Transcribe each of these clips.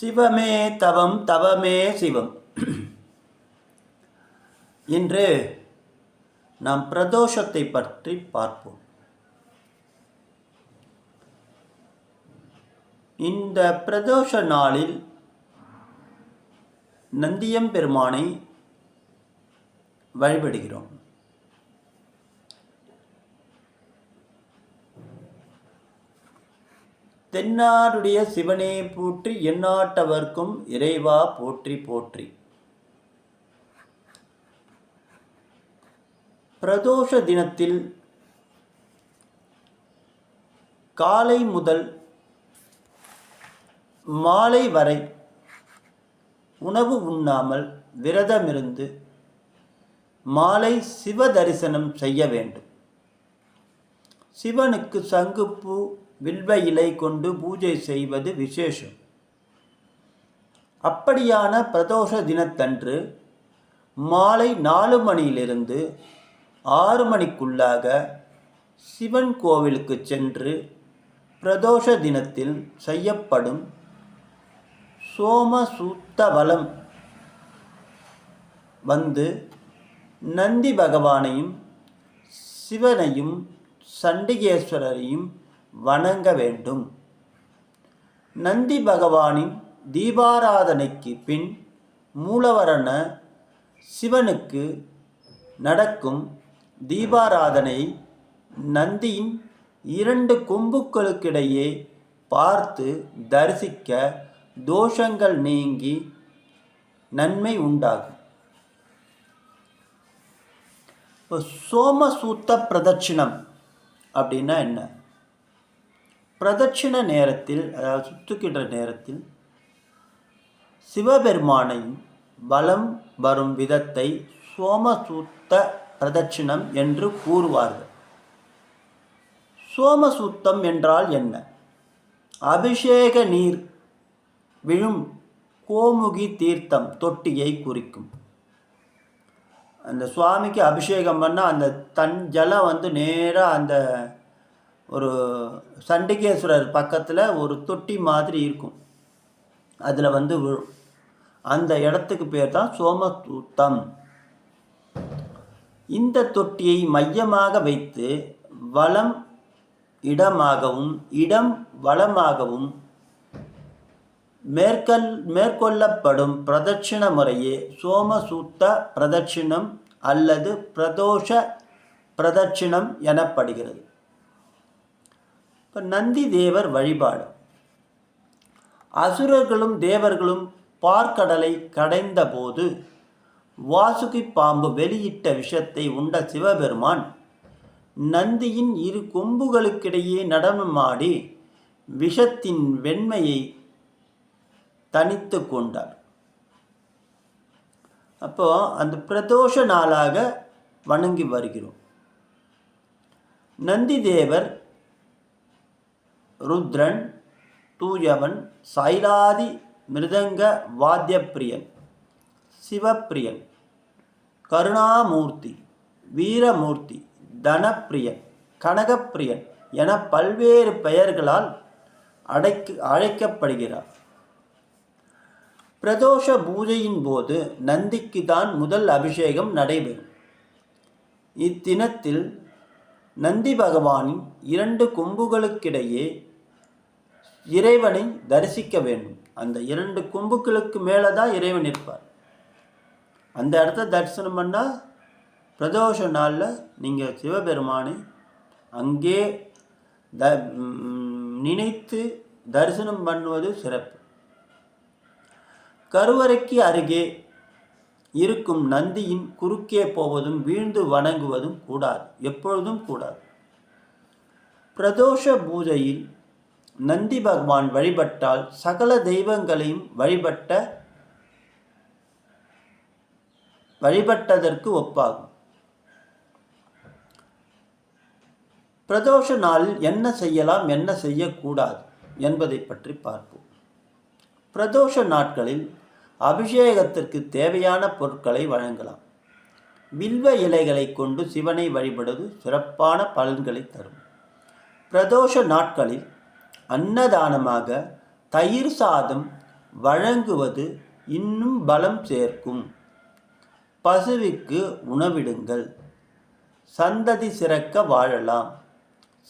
சிவமே தவம் தவமே சிவம். இன்று நாம் பிரதோஷத்தை பற்றி பார்ப்போம். இந்த பிரதோஷ நாளில் நந்தியம் பெருமானை வழிபடுகிறோம். தென்னாடுடைய சிவனே போற்றி எந்நாட்டவர்க்கும் இறைவா போற்றி போற்றி. பிரதோஷ தினத்தில் காலை முதல் மாலை வரை உணவு உண்ணாமல் விரதமிருந்து மாலை சிவ தரிசனம் செய்ய வேண்டும். சிவனுக்கு சங்குப்பூ வில்வ இலை கொண்டு பூஜை செய்வது விசேஷம். அப்படியான பிரதோஷ தினத்தன்று மாலை நாலு மணியிலிருந்து ஆறு மணிக்குள்ளாக சிவன் கோவிலுக்கு சென்று பிரதோஷ தினத்தில் செய்யப்படும் சோமசூத்தவலம் வந்து நந்தி பகவானையும் சிவனையும் சண்டிகேஸ்வரரையும் வணங்க வேண்டும். நந்தி பகவானின் தீபாராதனைக்கு பின் மூலவரான சிவனுக்கு நடக்கும் தீபாராதனை நந்தியின் இரண்டு கொம்புகளுக்கிடையே பார்த்து தரிசிக்க தோஷங்கள் நீங்கி நன்மை உண்டாகும். இப்போ சோமசூத்த பிரதட்சிணம் அப்படின்னா என்ன? பிரதட்சிண நேரத்தில் அதாவது சுற்றுகின்ற நேரத்தில் சிவபெருமானையும் பலம் வரும் விதத்தை சோமசூத்த பிரதட்சிணம் என்று கூறுவார்கள். சோமசூத்தம் என்றால் என்ன? அபிஷேக நீர் விழும் கோமுகி தீர்த்தம் தொட்டியை குறிக்கும். அந்த சுவாமிக்கு அபிஷேகம் பண்ணால் அந்த தன் ஜலம் வந்து நேராக அந்த ஒரு சண்டிகேஸ்வரர் பக்கத்தில் ஒரு தொட்டி மாதிரி இருக்கும். அதில் வந்து விழும் அந்த இடத்துக்கு பேர் தான் சோமசூத்தம் இந்த தொட்டியை மையமாக வைத்து வளம் இடமாகவும் இடம் வளமாகவும் மேற்கல் மேற்கொள்ளப்படும் பிரதட்சிண முறையே சோமசூத்த பிரதட்சிணம் அல்லது பிரதோஷ பிரதட்சிணம் எனப்படுகிறது. இப்போ நந்தி தேவர் வழிபாடு. அசுரர்களும் தேவர்களும் பார்க்கடலை கடைந்த போது வாசுகி பாம்பு வெளியிட்ட விஷத்தை உண்ட சிவபெருமான் நந்தியின் இரு கொம்புகளுக்கிடையே நடனமாடி விஷத்தின் வெண்மையை தனித்து கொண்டார். அப்போ அந்த பிரதோஷ நாளாக வணங்கி வருகிறோம். நந்தி தேவர் ருத்ரன் தூயவன் சைலாதி மிருதங்க வாத்தியப்பிரியன் சிவப்பிரியன் கருணாமூர்த்தி வீரமூர்த்தி தனப்பிரியன் கனகப்பிரியன் என பல்வேறு பெயர்களால் அடைக்கு அழைக்கப்படுகிறார். பிரதோஷ பூஜையின் போது நந்திக்கு தான் முதல் அபிஷேகம் நடைபெறும். இத்தினத்தில் நந்தி பகவானின் இரண்டு கொம்புகளுக்கிடையே இறைவனை தரிசிக்க வேண்டும். அந்த இரண்டு கொம்புகளுக்கு மேலே தான் இறைவன் இருப்பார் அந்த இடத்த தரிசனம் பண்ணால் பிரதோஷ நாளில் நீங்கள் சிவபெருமானை அங்கே த நினைத்து தரிசனம் பண்ணுவது சிறப்பு. கருவறைக்கு அருகே இருக்கும் நந்தியின் குறுக்கே போவதும் வீழ்ந்து வணங்குவதும் கூடாது எப்பொழுதும் கூடாது. பிரதோஷ பூஜையில் நந்தி பகவான் வழிபட்டால் சகல தெய்வங்களையும் வழிபட்ட வழிபட்டதற்கு ஒப்பாகும். பிரதோஷ நாளில் என்ன செய்யலாம் என்ன செய்யக்கூடாது என்பதை பற்றி பார்ப்போம். பிரதோஷ நாட்களில் அபிஷேகத்திற்கு தேவையான பொருட்களை வழங்கலாம். வில்வ இலைகளை கொண்டு சிவனை வழிபடுவது சிறப்பான பலன்களை தரும். பிரதோஷ நாட்களில் அன்னதானமாக தயிர் சாதம் வழங்குவது இன்னும் பலம் சேர்க்கும். பசுவிக்கு உணவிடுங்கள். சந்ததி சிறக்க வாழலாம்.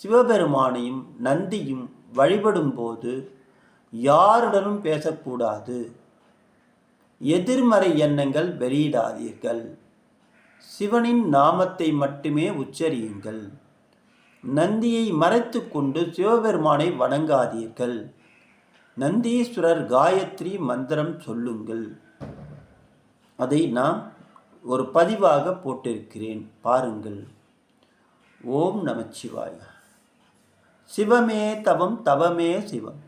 சிவபெருமானையும் நந்தியும் வழிபடும்போது யாருடனும் பேசக்கூடாது. எதிர்மறை எண்ணங்கள் வெளியிடாதீர்கள். சிவனின் நாமத்தை மட்டுமே உச்சரியுங்கள். நந்தியை மறைத்துக்கொண்டு சிவபெருமானை வணங்காதீர்கள். நந்தீஸ்வரர் காயத்ரி மந்திரம் சொல்லுங்கள். அதை நான் ஒரு பதிவாக போட்டிருக்கிறேன். பாருங்கள். ஓம் நமச்சிவாய. சிவமே தவம் தவமே சிவம்.